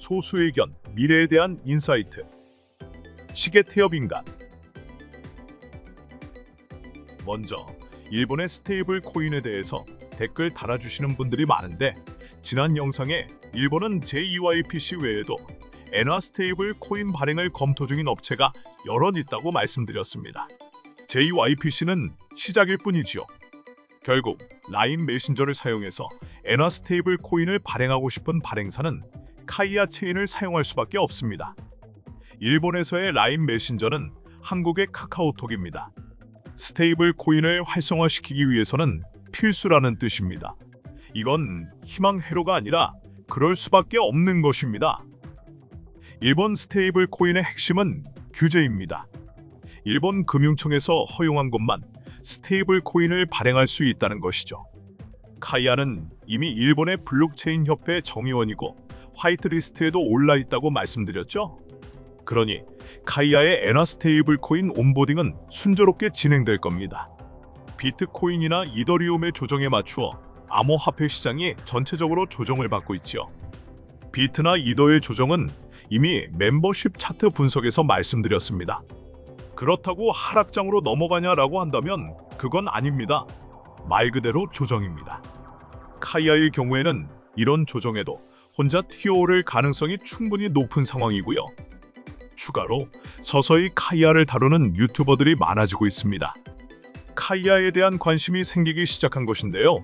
소수 의견, 미래에 대한 인사이트. 시계 태엽 인간. 먼저 일본의 스테이블 코인에 대해서 댓글 달아주시는 분들이 많은데 지난 영상에 일본은 JYPC 외에도 엔화 스테이블 코인 발행을 검토 중인 업체가 여럿 있다고 말씀드렸습니다. JYPC는 시작일 뿐이지요. 결국 라인 메신저를 사용해서 엔화 스테이블 코인을 발행하고 싶은 발행사는 카이아 체인을 사용할 수밖에 없습니다. 일본에서의 라인 메신저는 한국의 카카오톡입니다. 스테이블 코인을 활성화시키기 위해서는 필수라는 뜻입니다. 이건 희망 회로가 아니라 그럴 수밖에 없는 것입니다. 일본 스테이블 코인의 핵심은 규제입니다. 일본 금융청에서 허용한 것만 스테이블 코인을 발행할 수 있다는 것이죠. 카이아는 이미 일본의 블록체인 협회 정의원이고 화이트리스트에도 올라 있다고 말씀드렸죠. 그러니 카이아의 엔화 스테이블 코인 온보딩은 순조롭게 진행될 겁니다. 비트코인이나 이더리움의 조정에 맞추어 암호화폐 시장이 전체적으로 조정을 받고 있지요. 비트나 이더의 조정은 이미 멤버십 차트 분석에서 말씀드렸습니다. 그렇다고 하락장으로 넘어가냐라고 한다면 그건 아닙니다. 말 그대로 조정입니다. 카이아의 경우에는 이런 조정에도 혼자 튀어오를 가능성이 충분히 높은 상황이고요. 추가로 서서히 카이아를 다루는 유튜버들이 많아지고 있습니다. 카이아에 대한 관심이 생기기 시작한 것인데요.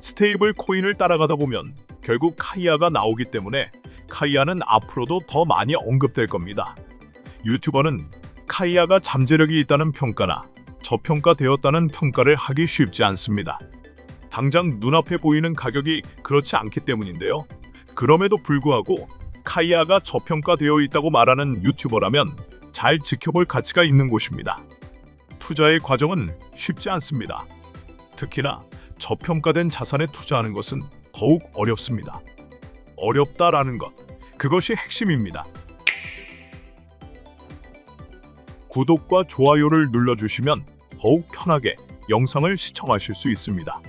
스테이블 코인을 따라가다 보면 결국 카이아가 나오기 때문에 카이아는 앞으로도 더 많이 언급될 겁니다. 유튜버는 카이아가 잠재력이 있다는 평가나 저평가되었다는 평가를 하기 쉽지 않습니다. 당장 눈앞에 보이는 가격이 그렇지 않기 때문인데요. 그럼에도 불구하고 카이아가 저평가되어 있다고 말하는 유튜버라면 잘 지켜볼 가치가 있는 곳입니다. 투자의 과정은 쉽지 않습니다. 특히나 저평가된 자산에 투자하는 것은 더욱 어렵습니다. 어렵다라는 것, 그것이 핵심입니다. 구독과 좋아요를 눌러주시면 더욱 편하게 영상을 시청하실 수 있습니다.